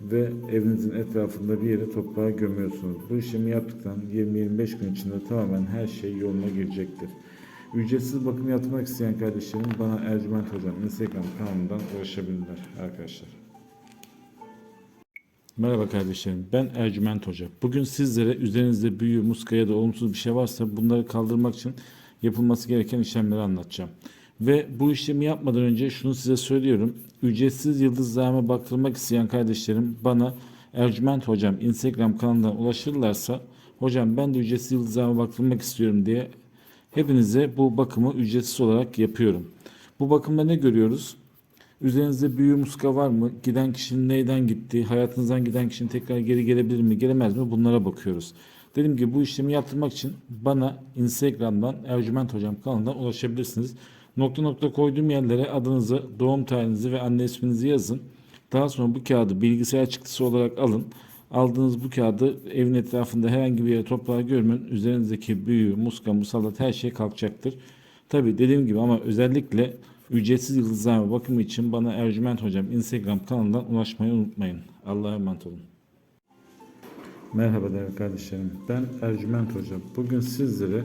ve evinizin etrafında bir yere toprağa gömüyorsunuz. Bu işlemi yaptıktan 20-25 gün içinde tamamen her şey yoluna girecektir. Ücretsiz bakım yaptırmak isteyen kardeşlerim bana Ercüment Hocam Instagram kanalından ulaşabilirler arkadaşlar. Merhaba kardeşlerim ben Ercüment Hoca. Bugün sizlere üzerinizde büyü, muska ya da olumsuz bir şey varsa bunları kaldırmak için yapılması gereken işlemleri anlatacağım. Ve bu işlemi yapmadan önce şunu size söylüyorum. Ücretsiz yıldızlarıma baktırmak isteyen kardeşlerim bana Ercüment Hocam Instagram kanalından ulaşırlarsa hocam ben de ücretsiz yıldızlarıma baktırmak istiyorum diye hepinize bu bakımı ücretsiz olarak yapıyorum. Bu bakımda ne görüyoruz? Üzerinizde büyü muska var mı? Giden kişinin neyden gitti? Hayatınızdan giden kişinin tekrar geri gelebilir mi? Gelemez mi? Bunlara bakıyoruz. Dedim ki bu işlemi yaptırmak için bana Instagram'dan Ercüment Hocam kanalından ulaşabilirsiniz. Nokta nokta koyduğum yerlere adınızı, doğum tarihinizi ve anne isminizi yazın. Daha sonra bu kağıdı bilgisayar çıktısı olarak alın. Aldığınız bu kağıdı evin etrafında herhangi bir yere toprağa görmeyin. Üzerinizdeki büyü, muska, musallat her şey kalkacaktır. Tabi dediğim gibi ama özellikle ücretsiz yıldızlama bakımı için bana Ercüment Hocam Instagram kanalından ulaşmayı unutmayın. Allah'a emanet olun. Merhaba değerli kardeşlerim. Ben Ercüment Hocam. Bugün sizlere